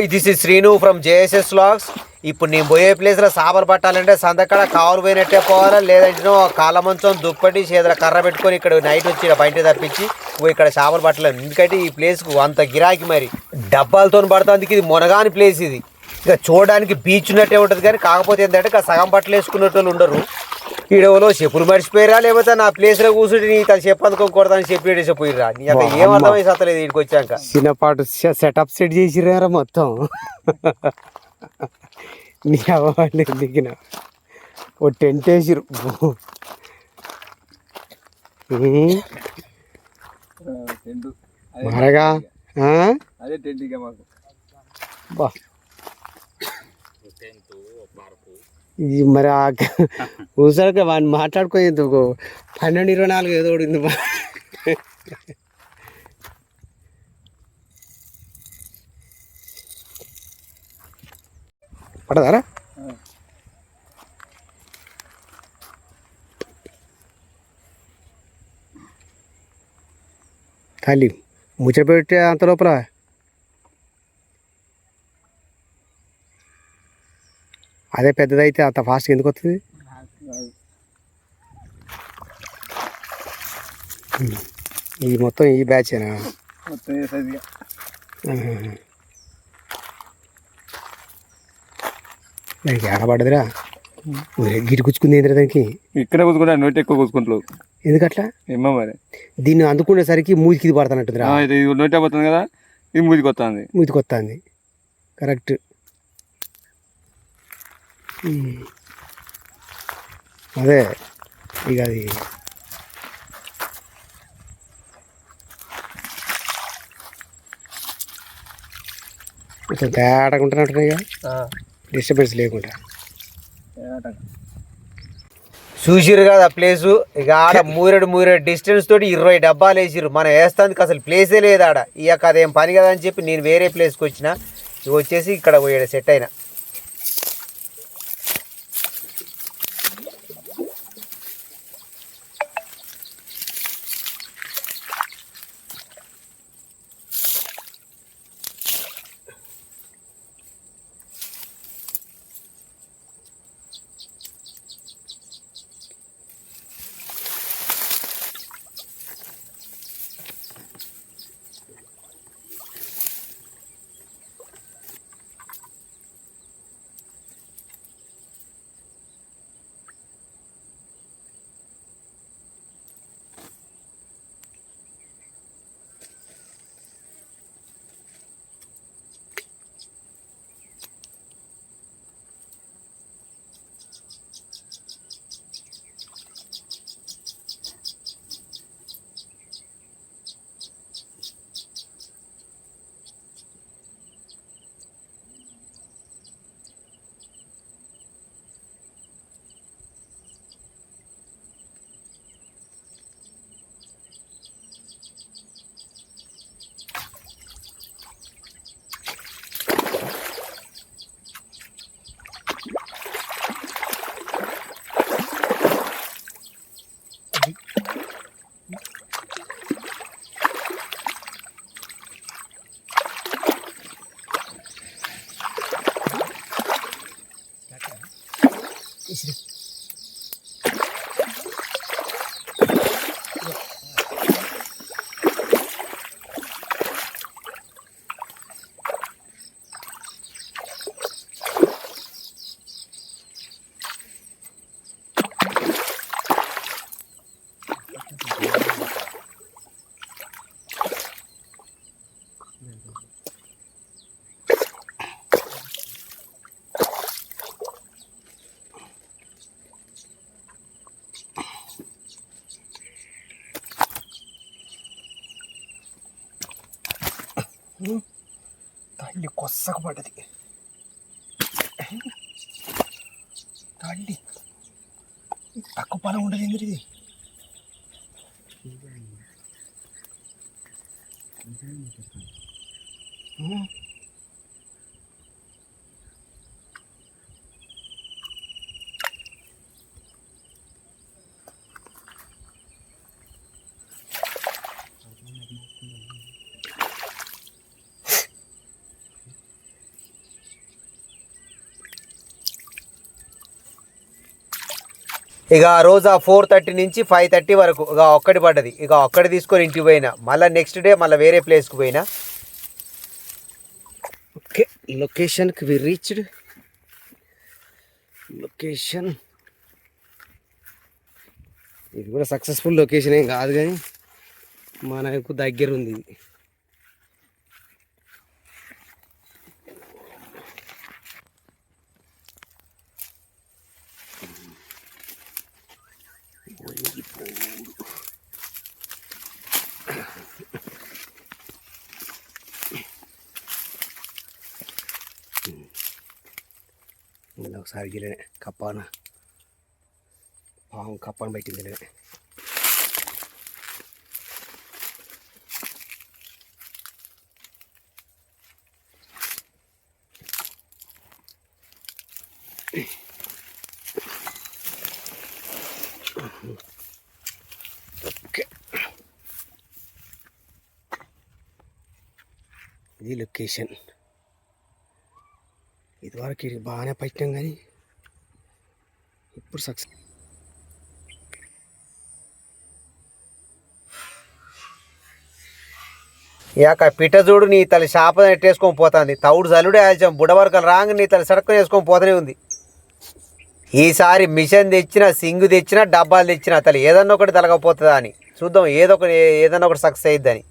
Hi this is Srinu from JSS logs ఇప్పుడు నేను పోయే ప్లేస్లో చేపలు పట్టాలంటే సందకాడ కావులు పోయినట్టే పోవాలా. లేదంటే కాళ్ళ మంచం దుప్పటి చేతుల కర్ర పెట్టుకొని ఇక్కడ నైట్ వచ్చి బయట తప్పించి పోయి ఇక్కడ చేపలు పట్టలేదు ఎందుకంటే ఈ ప్లేస్కు అంత గిరాకీ మరి. డబ్బాలతో పడుతుంది ఇది మునగాని ప్లేస్ ఇది. ఇక చూడడానికి బీచ్ ఉన్నట్టే ఉంటుంది కానీ కాకపోతే ఏంటంటే ఇక సగం బట్టలు వేసుకున్నట్టు వాళ్ళు ఉండరు. ఈడవలో చెప్పులు మర్చిపోయారా లేకపోతే నా ప్లేస్లో కూర్చుంటే నీ తను చెప్పు అందుకొని కొడతాను చెప్పి చెప్పిరా నీ అక్కడ ఏం అర్థమై సత్తలేదు వీడికి వచ్చాక? చిన్నపాటు సెటప్ సెట్ చేసిర్రా మొత్తం? నీ అవ్వాలి దిగిన ఓ టెంట్ వేసిరు మరగా? ఆ? అదే టెంట్ ఇక మాకు. బా. ఇది మరి ఆ ఊసరికి వాడిని మాట్లాడుకోలేదు పన్నెండు ఇరవై నాలుగు ఏదో ఒకటి ఉంది బా. పడదారా తల్లి ముచ్చట పెట్టే అంత లోపల అదే పెద్దదైతే అంత ఫాస్ట్గా ఎందుకు వస్తుంది ఈ మొత్తం ఈ బ్యాచేనా మొత్తం దానికి ఆడబడ్డదిరా గిరి గుచ్చుకుంది ఏంద్రా దానికి? ఇక్కడ కూర్చుకుంటా నోటి ఎక్కువ కూర్చుకుంటావు ఎందుకట్లా? ఏమో మరి. దీన్ని అందుకునేసరికి మూతికి ఇది ఇది నోటే పోతుంది కదా ఇది మూతికి వస్తుంది. మూతికి వస్తుంది. కరెక్ట్ అదే ఇక అది కొంచెం తేడాగా ఉంటున్నట్టున్నాయి కదా డిస్టర్బెన్స్ లేకుండా. చూసిరు కదా ప్లేస్? ఇక ఆడ మూరెడు మూరెడు డిస్టెన్స్ తోటి ఇరవై డబ్బాలు వేసిరు మనం వేస్తానికి అసలు ప్లేసే లేదు ఆడ ఇక అదేం పని కదా అని చెప్పి నేను వేరే ప్లేస్కి వచ్చిన. ఇక వచ్చేసి ఇక్కడ పోయాడు సెట్ అయినా. మసకపడ్డది తల్లి తక్కువ పొలం ఉండదు ఎందుకు ఇది Mm-hmm. ఇక ఆ రోజు ఆ ఫోర్ థర్టీ నుంచి ఫైవ్ థర్టీ వరకు ఇక ఒక్కటి పడ్డది. ఇక ఒక్కటి తీసుకొని ఇంటికి పోయినా. మళ్ళీ నెక్స్ట్ డే మళ్ళీ వేరే ప్లేస్కి పోయినా. ఓకే లొకేషన్కి వి రీచ్డ్. లొకేషన్. ఇది కూడా సక్సెస్ఫుల్ లొకేషన్ ఏం కాదు కానీ మనకు దగ్గర ఉంది ఇది. ఒకసారి గిలనే కప్పాన పాము కప్పను పెట్టింది గిలనే ఓకే ఇది లొకేషన్ ఇదివరకు బాగానే పట్టినాం కానీ ఇప్పుడు సక్సెస్ ఇక పిట్ట చూడు నీ తల్లి శాప ఎట్టేసుకొని పోతుంది. తౌడు చలుడే ఆల్చాం బుడవరకలు రాంగ్ నీ తల్లి సడక్కుని వేసుకొని పోతూనే ఉంది. ఈసారి మిషన్ తెచ్చినా సింగు తెచ్చినా డబ్బాలు తెచ్చినా తల్లి ఏదన్నా ఒకటి తలగపోతుందా అని. చూద్దాం ఏదో ఒకటి ఏదన్నా ఒకటి సక్సెస్ అయ్యిద్దని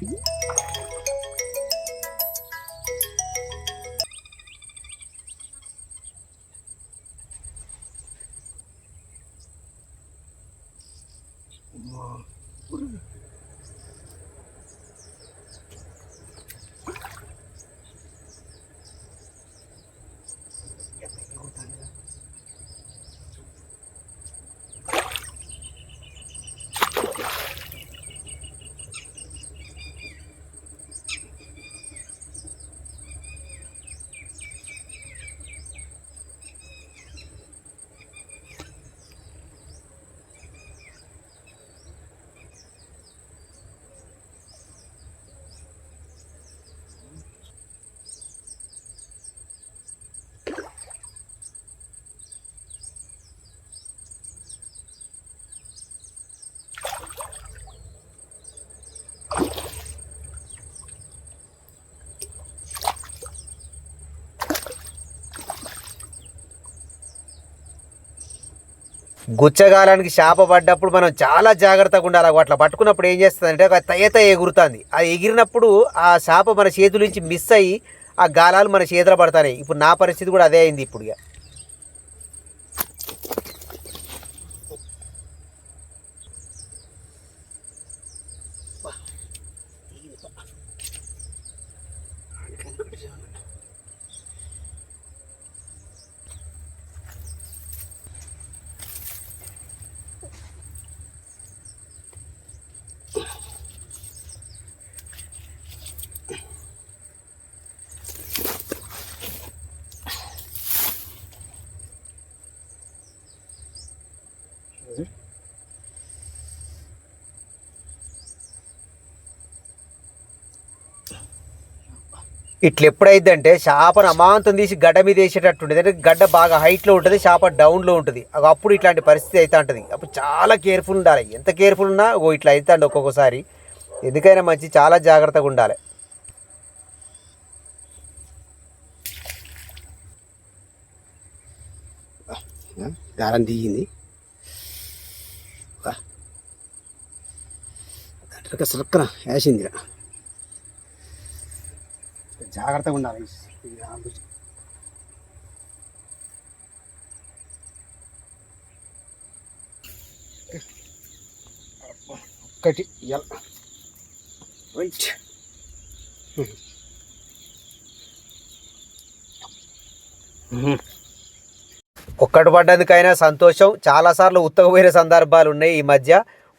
Thank you. గుచ్చగాలానికి శాప పడ్డప్పుడు మనం చాలా జాగ్రత్తగా ఉండాలి. అట్లా పట్టుకున్నప్పుడు ఏం చేస్తుందంటే ఒక తయత ఎగురుతుంది. అది ఎగిరినప్పుడు ఆ శాప మన చేతుల నుంచి మిస్ అయ్యి ఆ గాలాలు మన చేతులు పడతాయి. ఇప్పుడు నా పరిస్థితి కూడా అదే అయింది ఇప్పుడు ఇట్లా ఎప్పుడైద్ది అంటే చేపను అమాంతం తీసి గడ్డ మీద వేసేటట్టుండేది. అంటే గడ్డ బాగా హైట్లో ఉంటుంది చేప డౌన్లో ఉంటుంది. అప్పుడు ఇట్లాంటి పరిస్థితి అయితే ఉంటుంది అప్పుడు చాలా కేర్ఫుల్ ఉండాలి. ఎంత కేర్ఫుల్ ఉన్నా ఓ ఇట్లా అవుతాండి ఒక్కొక్కసారి. ఎందుకైనా మంచి చాలా జాగ్రత్తగా ఉండాలి. దారం దిగింది. సరక్కన జాగ్రత్తగా ఉండాలి. ఒక్కటి రైట్. ఒక్కటి పడ్డందుకైనా సంతోషం. చాలాసార్లు ఉత్తకపోయిన సందర్భాలు ఉన్నాయి ఈ మధ్య.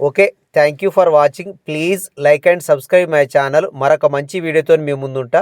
Okay thank you for watching. Please like and subscribe my channel. మరొక మంచి వీడియోతో మీ ముందుంటా.